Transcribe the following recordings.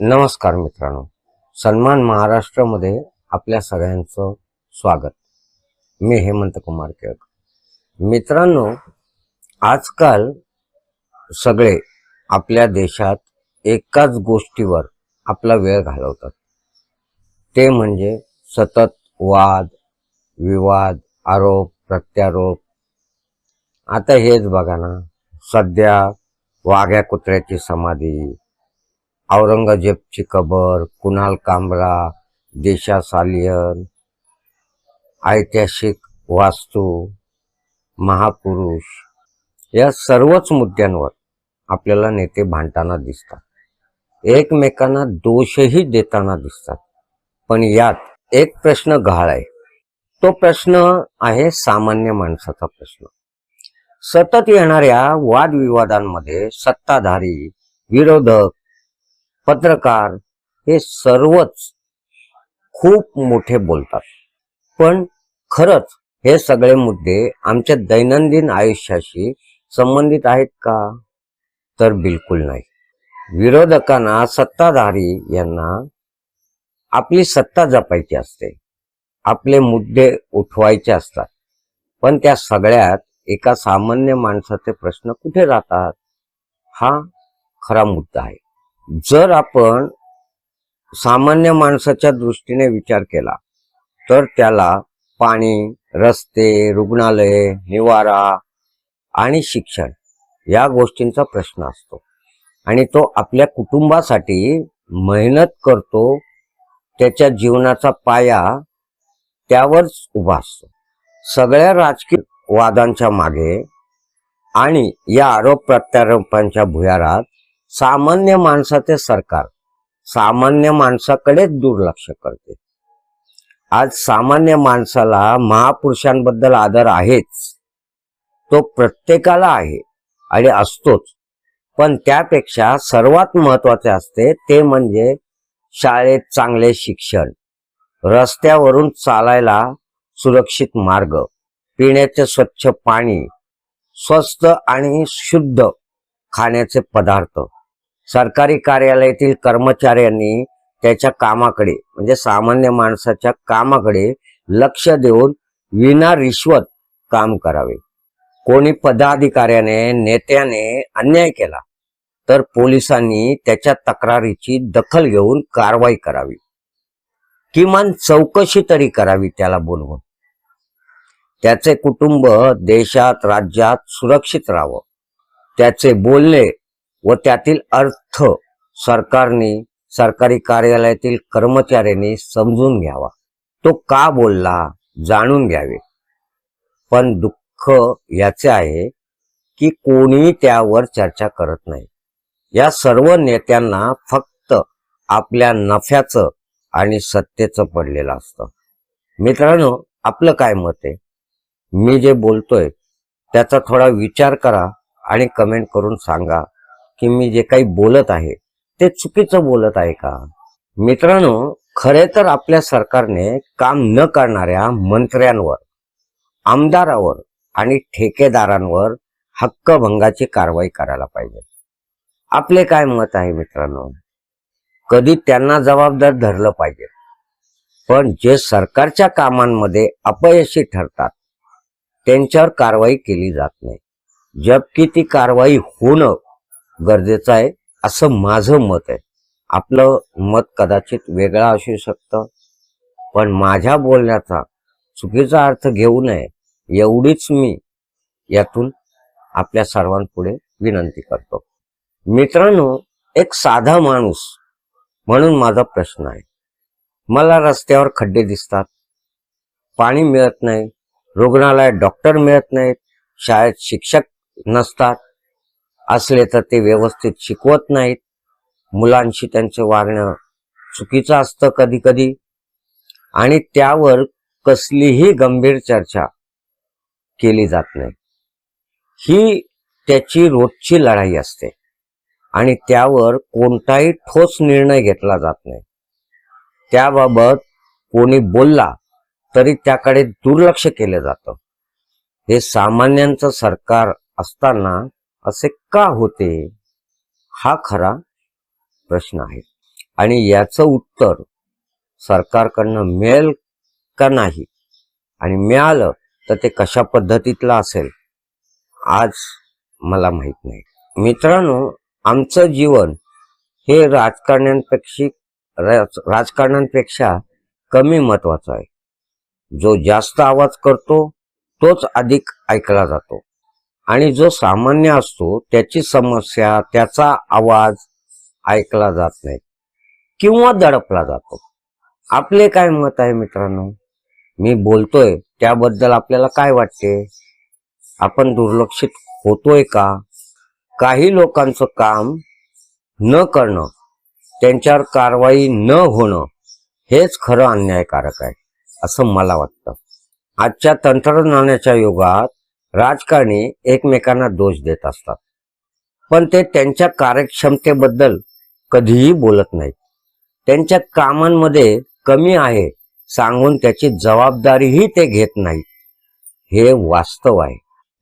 नमस्कार मित्रांनो सन्मान महाराष्ट्रामध्ये आपल्या सगळ्यांचं स्वागत. मी हेमंत कुमार केळकर. मित्रांनो आजकाल सगळे आपल्या देशात एकाच गोष्टीवर आपला वेळ घालवतात. ते म्हणजे सतत वाद विवाद आरोप प्रत्यारोप आता हेच बघा ना. सध्या वाघ्या कुत्र्याची समाधी औरंगजेबची कबर कुणाल कांबरा देशा सालियन ऐतिहासिक वास्तू महापुरुष या सर्वच मुद्द्यांवर आपल्याला नेते भांडताना दिसतात. एकमेकांना दोषही देताना दिसतात. पण यात एक प्रश्न गहाळ आहे. तो प्रश्न आहे सामान्य माणसाचा प्रश्न. सतत येणाऱ्या वादविवादांमध्ये सत्ताधारी विरोधक पत्रकार हे सर्वच खूप मोठे बोलतात. पण खरंच हे सगळे मुद्दे आमच्या दैनंदिन आयुष्याशी संबंधित आहेत का? तर बिलकुल नाही. विरोधकांना सत्ताधारी यांना आपली सत्ता जपायची असते. आपले मुद्दे उठवायचे असतात. पण त्या सगळ्यात एका सामान्य माणसाचे प्रश्न कुठे जातात? हा खरा मुद्दा आहे. जर आपण सामान्य माणसाच्या दृष्टीने विचार केला तर त्याला पाणी रस्ते रुग्णालये निवारा आणि शिक्षण या गोष्टींचा प्रश्न असतो. आणि तो आपल्या कुटुंबासाठी मेहनत करतो त्याच्या जीवनाचा पाया त्यावरच उभा असतो. सगळ्या राजकीय वादांच्या मागे आणि या आरोप प्रत्यारोपांच्या भुयारात सामान्य माणसाचे सरकार सामान्य माणसाकडेच दुर्लक्ष करते. आज सामान्य माणसाला महापुरुषांबद्दल आदर आहेच. तो प्रत्येकाला आहे आणि असतोच. पण त्यापेक्षा सर्वात महत्त्वाचे असते ते म्हणजे शाळेत चांगले शिक्षण रस्त्यावरून चालायला सुरक्षित मार्ग. पिण्याचे स्वच्छ पाणी स्वस्त आणि शुद्ध खाण्याचे पदार्थ. सरकारी कार्यालयातील कर्मचाऱ्यांनी त्याच्या कामाकडे म्हणजे सामान्य माणसाच्या कामाकडे लक्ष देऊन विना रिश्वत काम करावे. कोणी पदाधिकाऱ्याने नेत्याने अन्याय केला तर पोलिसांनी त्याच्या तक्रारीची दखल घेऊन कारवाई करावी. किमान चौकशी तरी करावी त्याला बोलवून. त्याचे कुटुंब देशात राज्यात सुरक्षित राहावं. त्याचे बोलणे व त्यातील अर्थ सरकारने सरकारी कार्यालयातील कर्मचाऱ्यांनी समजून घ्यावा. तो का बोलला जाणून घ्यावे. पण दुःख याचे आहे की कोणी त्यावर चर्चा करत नाही. या सर्व नेत्यांना फक्त आपल्या नफ्याचं आणि सत्तेचं पडलेलं असतं. मित्रांनो आपलं काय मत आहे? मी जे बोलतोय त्याचा थोडा विचार करा आणि कमेंट करून सांगा की मी जे काही बोलत आहे ते चुकीचं बोलत आहे का? मित्रांनो खरे तर आपल्या सरकारने काम न करणाऱ्या मंत्र्यांवर आमदारावर आणि ठेकेदारांवर हक्कभंगाची कारवाई करायला पाहिजे. आपले काय मत आहे मित्रांनो? कधी त्यांना जबाबदार धरलं पाहिजे. पण जे सरकारच्या कामांमध्ये अपयशी ठरतात त्यांच्यावर कारवाई केली जात नाही. जबकि ती कारवाई होणं गरजेचं आहे असं माझं मत आहे. आपलं मत कदाचित वेगळं असू शकतं पण माझ्या बोलण्याचा चुकीचा अर्थ घेऊ नये एवढीच मी यातून आपल्या सर्वांपुढे विनंती करतो. मित्रांनो एक साधा माणूस म्हणून माझा प्रश्न आहे. मला रस्त्यावर खड्डे दिसतात पाणी मिळत नाही रुग्णालयात डॉक्टर मिळत नाहीत शाळेत शिक्षक नसतात असले तर ते व्यवस्थित शिकवत नाहीत. मुलांशी त्यांचं वागणं चुकीचं असतं कधी कधी आणि त्यावर कसलीही गंभीर चर्चा केली जात नाही. ही त्याची रोजची लढाई असते. आणि त्यावर कोणताही ठोस निर्णय घेतला जात नाही. त्याबाबत कोणी बोलला तरी त्याकडे दुर्लक्ष केलं जातं. हे सामान्यांचं सरकार असताना असे का होते? हा खरा प्रश्न आहे. आणि याचं उत्तर सरकारकडनं मिळेल का नाही? आणि मिळालं तर ते कशा पद्धतीतलं असेल? आज मला माहीत नाही. मित्रांनो आमचं जीवन हे राजकारण्यांपेक्षा राज- राजकारण्यांपेक्षा कमी महत्वाचं आहे. जो जास्त आवाज करतो तोच अधिक ऐकला जातो. आणि जो सामान्य असतो त्याची समस्या त्याचा आवाज ऐकला जात नाही किंवा दडपला जातो. आपले काय मत आहे मित्रांनो? मी बोलतोय त्याबद्दल आपल्याला काय वाटते? आपण दुर्लक्षित होतोय का? काही लोकांचं काम न करणं त्यांच्यावर कारवाई न होणं हेच खरं अन्यायकारक आहे. असं मला वाटतं. आजच्या तंत्रज्ञानाच्या युगात राजकारणी एकमेकांना दोष देत असतात. पण ते त्यांच्या कार्यक्षमतेबद्दल कधीही बोलत नाहीत. त्यांच्या कामांमध्ये कमी आहे सांगून त्याची जबाबदारीही ते घेत नाहीत. हे वास्तव आहे.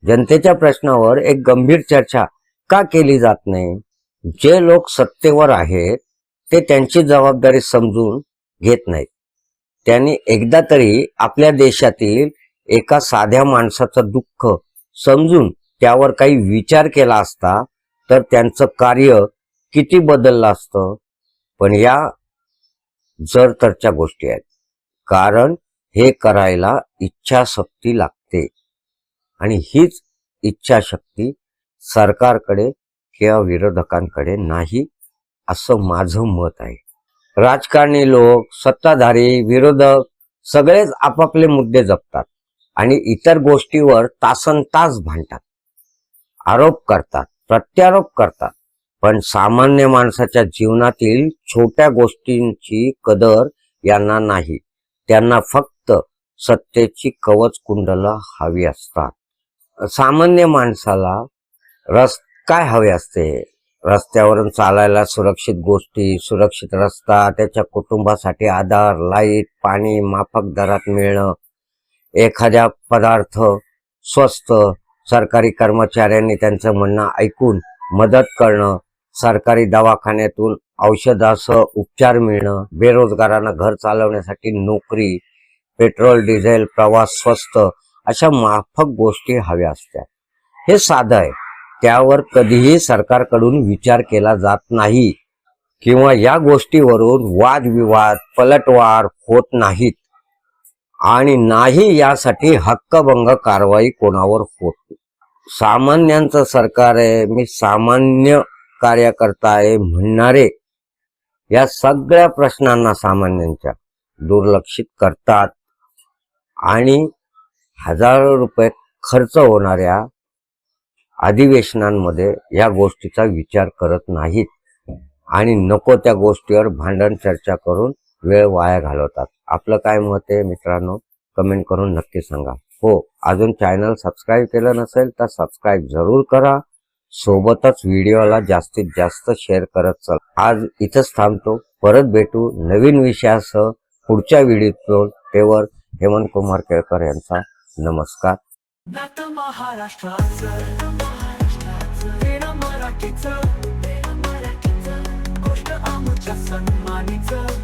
जनतेच्या प्रश्नावर एक गंभीर चर्चा का केली जात नाही? जे लोक सत्तेवर आहेत ते त्यांची जबाबदारी समजून घेत नाहीत. त्यांनी एकदा तरी आपल्या देशातील एका साध्या माणसाचं दुःख समजून त्यावर काही विचार केला असता तर त्यांचं कार्य किती बदललं असतं? पण या जर तरच्या गोष्टी आहेत. कारण हे करायला इच्छाशक्ती लागते. आणि हीच इच्छाशक्ती सरकारकडे किंवा विरोधकांकडे नाही असं माझं मत आहे. राजकारणी लोक सत्ताधारी विरोधक सगळेच आपापले मुद्दे जपतात आणि इतर गोष्टीवर तासन तास भांडतात. आरोप करतात प्रत्यारोप करतात. पण सामान्य माणसाच्या जीवनातील छोट्या गोष्टींची कदर यांना नाही. त्यांना फक्त सत्तेची कवच कुंडला हवी असतात. सामान्य माणसाला रस काय हवे असते? रस्त्यावरून चालायला सुरक्षित गोष्टी सुरक्षित रस्ता त्याच्या कुटुंबासाठी आधार लाइट पाणी माफक दरात मिळणं एखाद्या पदार्थ स्वस्त सरकारी कर्मचाऱ्यांनी त्यांचं म्हणणं ऐकून मदत करणं सरकारी दवाखान्यातून औषधासह उपचार मिळणं बेरोजगारांना घर चालवण्यासाठी नोकरी पेट्रोल डिझेल प्रवास स्वस्त अशा माफक गोष्टी हव्या असत्या. हे साधं आहे. त्यावर कधीही सरकारकडून विचार केला जात नाही. किंवा या गोष्टीवरून वादविवाद पलटवार होत नाहीत. आणि नाही यासाठी हक्कभंग कारवाई कोणावर होत सामान्यांचं सरकार आहे मी सामान्य कार्यकर्ता आहे म्हणणारे या सगळ्या प्रश्नांना सामान्यांच्या दुर्लक्षित करतात. आणि हजारो रुपये खर्च होणाऱ्या अधिवेशनांमध्ये या गोष्टीचा विचार करत नाहीत. आणि नको त्या गोष्टीवर भांडण चर्चा करून वेळ वाया घालवतात. आपलं काय मत आहे मित्रांनो? कमेंट करून नक्की सांगा. हो अजून चॅनल सबस्क्राईब केलं नसेल तर सबस्क्राईब जरूर करा. सोबतच व्हिडिओला जास्तीत जास्त शेअर करत चला. आज इथंच थांबतो. परत भेटू नवीन विषयासह पुढच्या व्हिडिओ तेवर हेमंत कुमार केळकर यांचा. नमस्कार. महाराष्ट्राचं. वेण मराठीचं गोष्ट आमच्या सन्मानीचं.